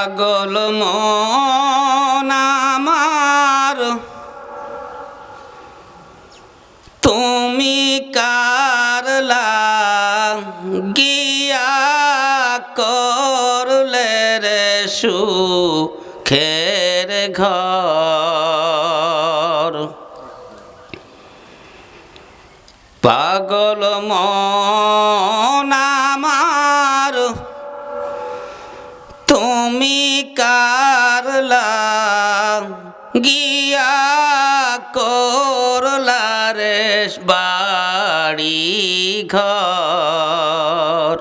পাগল আমার। তুমি কারলা গিয়া করলে রে সুখের ঘর? পাগল মন গিয়া করলা রে বাড়ি ঘর।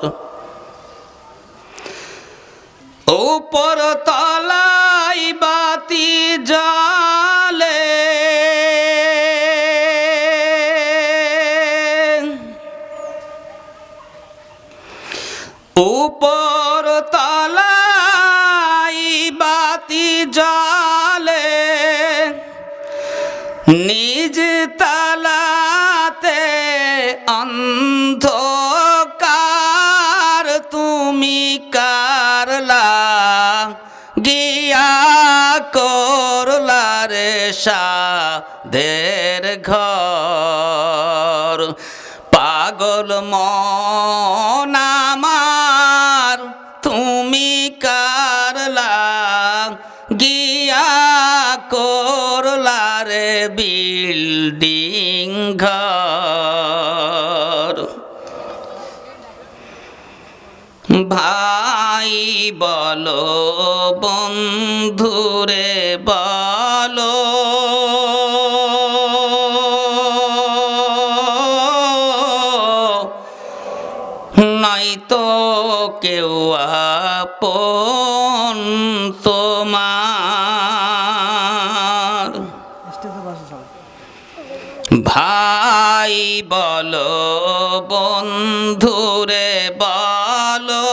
উপর তলাই বাতি জালে উপর তলাই নিজ তালাতে অন্ধকার তুমি কারলা, গিয়া করলা রে সাদের ঘর। পাগল আমার, তুমি কারলা, গিয়া করলা রে বিল্ডিং ঘর। ভাই বলো বন্ধুরে বলো। নয়তো কেউ আপন তোমার ভাই বলো বন্ধুরে বলো।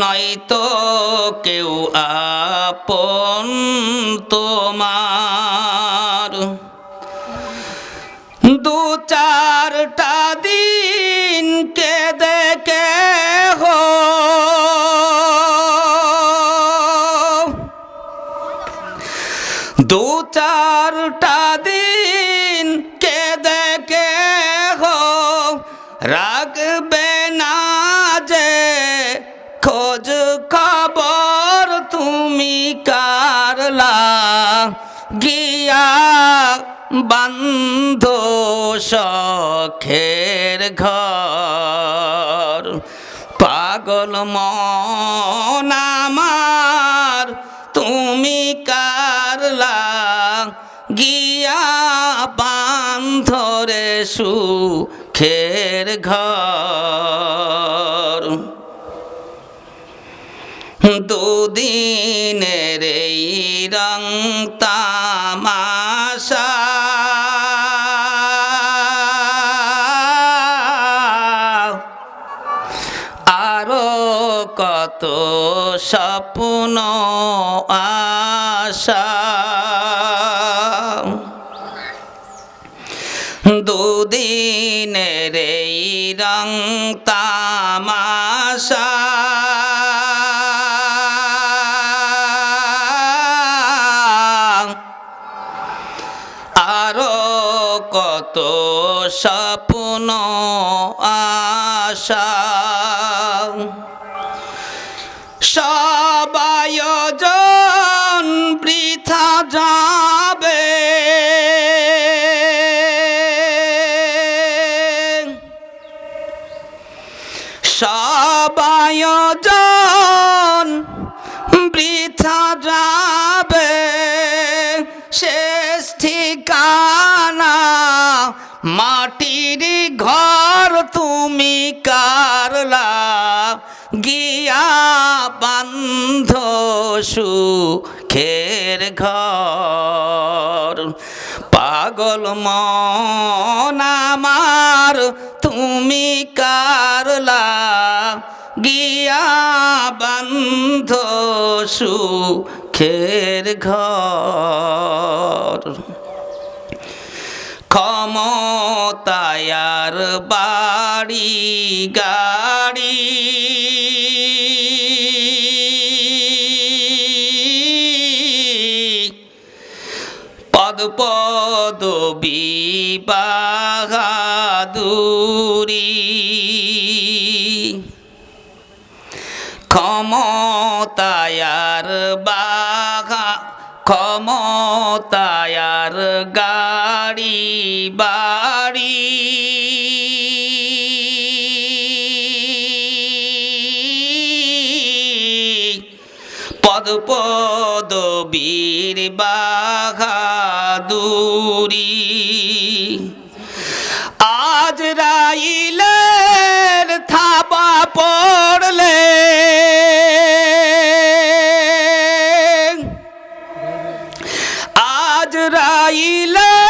নয়তো কেউ আপন তোমার দু চারটা দিন কে দেখে হো রাখবে না যে খোঁজ খবর তুমি কারলা গিয়া বান্ধ শখের ঘর। পাগল মন আমার, তুমি কারলা সুখের ঘর। দুদিনের এই রং তামাশা। আরও কত স্বপ্ন আশা। দুদিনের এই রং তামাশা। আরও কত স্বপ্ন আশা। সবায়োজন মাটির ঘর তুমি কারলা, গিয়া বান্ধ সুখের ঘর। পাগল মন আমার, তুমি কারলা, গিয়া বান্ধ সুখের ঘর। ক্ষমতায়ার বাড়ি গাড়ি। পদ পদ বিবাহাদুরি। ক্ষমতায়ার বাঘা ক্ষমতায়ার গাড়ি বাড়ি। পদ পদ বীর বাহাদুরি। আজ রাইলের থাবা পড়লে আজ রাইলের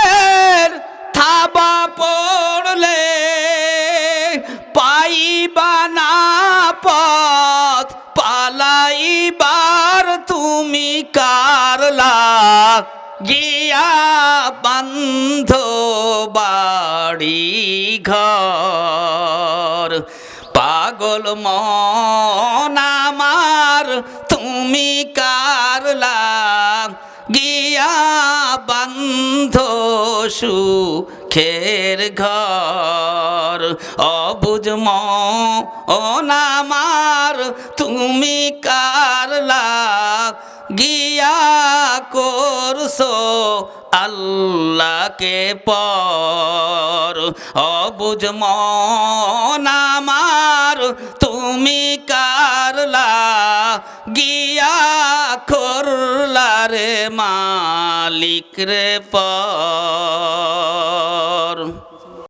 কারলা, গিয়া বন্ধ বাড়ি ঘর। পাগল মন আমার, তুমি কারলা, গিয়া বন্ধ সুখের ঘর। অবুজ মন আমার, তুমি কারলা গিয়া করছ আল্লাহকে পর। অবুজ মনামার তুমি কারলা গিয়া করলা রে মালিক রে পর?